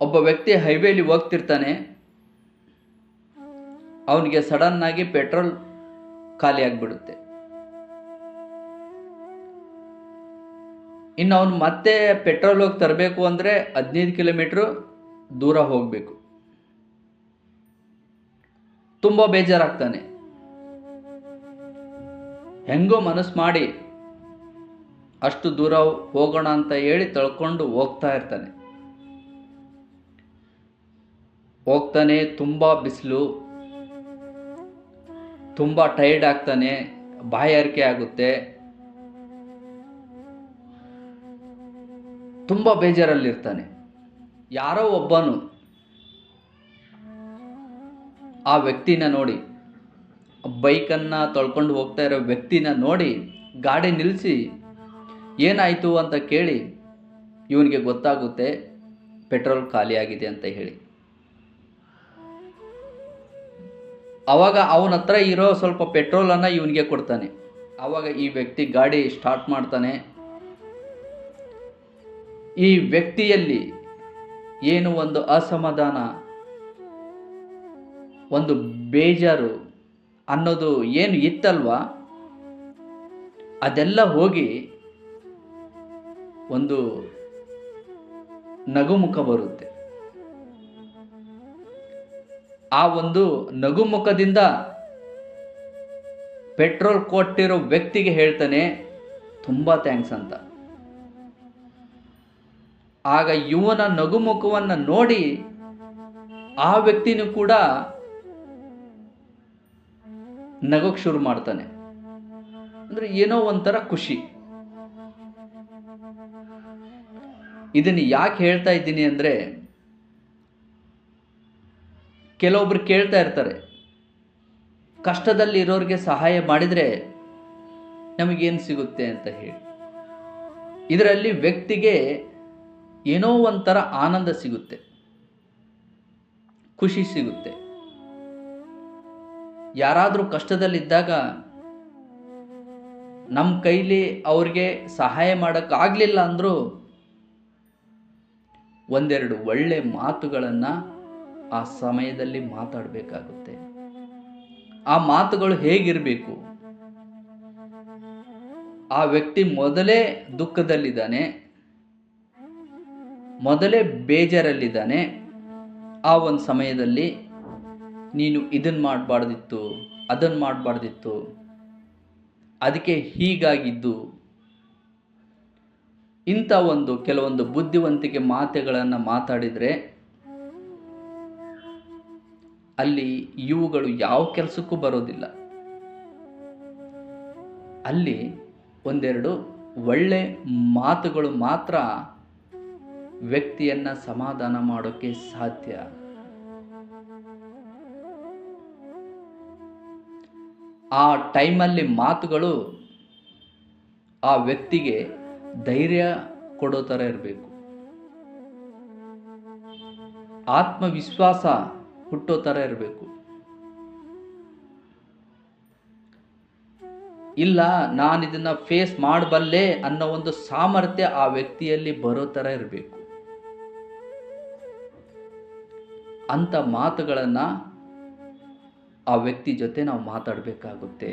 ಒಬ್ಬ ವ್ಯಕ್ತಿ ಹೈವೇಲಿ ಹೋಗ್ತಿರ್ತಾನೆ. ಅವನಿಗೆ ಸಡನ್ನಾಗಿ ಪೆಟ್ರೋಲ್ ಖಾಲಿ ಆಗಿಬಿಡುತ್ತೆ. ಇನ್ನು ಅವನು ಮತ್ತೆ ಪೆಟ್ರೋಲ್ ಹೋಗಿ ತರಬೇಕು ಅಂದರೆ ಹದಿನೈದು ಕಿಲೋಮೀಟ್ರು ದೂರ ಹೋಗಬೇಕು. ತುಂಬ ಬೇಜಾರಾಗ್ತಾನೆ. ಹೆಂಗೋ ಮನಸ್ಸು ಮಾಡಿ ಅಷ್ಟು ದೂರ ಹೋಗೋಣ ಅಂತ ಹೇಳಿ ತಳ್ಕೊಂಡು ಹೋಗ್ತಾ ಇರ್ತಾನೆ. ಹೋಗ್ತಾನೆ, ತುಂಬ ಬಿಸಿಲು, ತುಂಬ ಟೈರ್ಡ್ ಆಗ್ತಾನೆ ಬಾಯಾರಿಕೆ ಆಗುತ್ತೆ. ತುಂಬ ಬೇಜಾರಲ್ಲಿರ್ತಾನೆ. ಯಾರೋ ಒಬ್ಬನು ಆ ವ್ಯಕ್ತಿನ ನೋಡಿ, ಬೈಕನ್ನು ತೊಳ್ಕೊಂಡು ಹೋಗ್ತಾ ಇರೋ ವ್ಯಕ್ತಿನ ನೋಡಿ, ಗಾಡಿ ನಿಲ್ಲಿಸಿ ಏನಾಯಿತು ಅಂತ ಕೇಳಿ, ಇವನಿಗೆ ಗೊತ್ತಾಗುತ್ತೆ, ಪೆಟ್ರೋಲ್ ಖಾಲಿಯಾಗಿದೆ ಅಂತ ಹೇಳಿ. ಅವಾಗ ಅವನ ಹತ್ರ ಇರೋ ಸ್ವಲ್ಪ ಪೆಟ್ರೋಲನ್ನು ಇವನಿಗೆ ಕೊಡ್ತಾನೆ. ಆವಾಗ ಈ ವ್ಯಕ್ತಿ ಗಾಡಿ ಸ್ಟಾರ್ಟ್ ಮಾಡ್ತಾನೆ. ಈ ವ್ಯಕ್ತಿಯಲ್ಲಿ ಏನು ಒಂದು ಅಸಮಾಧಾನ, ಒಂದು ಬೇಜಾರು ಅನ್ನೋದು ಏನು ಇತ್ತಲ್ವಾ? ಅದೆಲ್ಲ ಹೋಗಿ ಒಂದು ನಗುಮುಖ ಬರುತ್ತೆ. ಆ ಒಂದು ನಗುಮುಖದಿಂದ ಪೆಟ್ರೋಲ್ ಕೊಟ್ಟಿರೋ ವ್ಯಕ್ತಿಗೆ ಹೇಳ್ತಾನೆ, ತುಂಬ ಥ್ಯಾಂಕ್ಸ್ ಅಂತ. ಆಗ ಇವನ ನಗುಮುಖವನ್ನು ನೋಡಿ ಆ ವ್ಯಕ್ತಿನೂ ಕೂಡ ನಗೋಕ್ ಶುರು ಮಾಡ್ತಾನೆ. ಅಂದರೆ ಏನೋ ಒಂಥರ ಖುಷಿ. ಇದನ್ನು ಯಾಕೆ ಹೇಳ್ತಾ ಇದ್ದೀನಿ ಅಂದರೆ ಕೆಲವೊಬ್ರು ಕೇಳ್ತಾ ಇರ್ತಾರೆ, ಕಷ್ಟದಲ್ಲಿ ಇರೋರಿಗೆ ಸಹಾಯ ಮಾಡಿದರೆ ನಮಗೇನು ಸಿಗುತ್ತೆ ಅಂತ ಹೇಳಿ. ಇದರಲ್ಲಿ ವ್ಯಕ್ತಿಗೆ ಏನೋ ಒಂಥರ ಆನಂದ ಸಿಗುತ್ತೆ, ಖುಷಿ ಸಿಗುತ್ತೆ. ಯಾರಾದರೂ ಕಷ್ಟದಲ್ಲಿದ್ದಾಗ ನಮ್ಮ ಕೈಲಿ ಅವ್ರಿಗೆ ಸಹಾಯ ಮಾಡೋಕ್ಕಾಗಲಿಲ್ಲ ಅಂದರೂ ಒಂದೆರಡು ಒಳ್ಳೆ ಮಾತುಗಳನ್ನು ಆ ಸಮಯದಲ್ಲಿ ಮಾತಾಡಬೇಕಾಗುತ್ತೆ. ಆ ಮಾತುಗಳು ಹೇಗಿರಬೇಕು? ಆ ವ್ಯಕ್ತಿ ಮೊದಲೇ ದುಃಖದಲ್ಲಿದ್ದಾನೆ, ಮೊದಲೇ ಬೇಜಾರಲ್ಲಿದ್ದಾನೆ, ಆ ಒಂದು ಸಮಯದಲ್ಲಿ ನೀನು ಇದನ್ನು ಮಾಡಬಾರ್ದಿತ್ತು ಅದನ್ನು ಮಾಡಬಾರ್ದಿತ್ತು, ಅದಕ್ಕೆ ಹೀಗಾಗಿದ್ದು. ಇಂಥ ಒಂದು ಕೆಲವೊಂದು ಬುದ್ಧಿವಂತಿಕೆ ಮಾತುಗಳನ್ನು ಮಾತಾಡಿದರೆ ಅಲ್ಲಿ ಇವುಗಳು ಯಾವ ಕೆಲಸಕ್ಕೂ ಬರೋದಿಲ್ಲ. ಅಲ್ಲಿ ಒಂದೆರಡು ಒಳ್ಳೆ ಮಾತುಗಳು ಮಾತ್ರ ವ್ಯಕ್ತಿಯನ್ನ ಸಮಾಧಾನ ಮಾಡೋಕ್ಕೆ ಸಾಧ್ಯ. ಆ ಟೈಮಲ್ಲಿ ಮಾತುಗಳು ಆ ವ್ಯಕ್ತಿಗೆ ಧೈರ್ಯ ಕೊಡೋ ಥರ ಇರಬೇಕು. ಆತ್ಮವಿಶ್ವಾಸ ಹುಟ್ಟೋ ಥರ ಇರಬೇಕು. ಇಲ್ಲ, ನಾನು ಇದನ್ನ ಫೇಸ್ ಮಾಡಬಲ್ಲೆ ಅನ್ನೋ ಒಂದು ಸಾಮರ್ಥ್ಯ ಆ ವ್ಯಕ್ತಿಯಲ್ಲಿ ಬರೋ ಥರ ಇರಬೇಕು. ಅಂಥ ಮಾತುಗಳನ್ನು ಆ ವ್ಯಕ್ತಿ ಜೊತೆ ನಾವು ಮಾತಾಡಬೇಕಾಗುತ್ತೆ.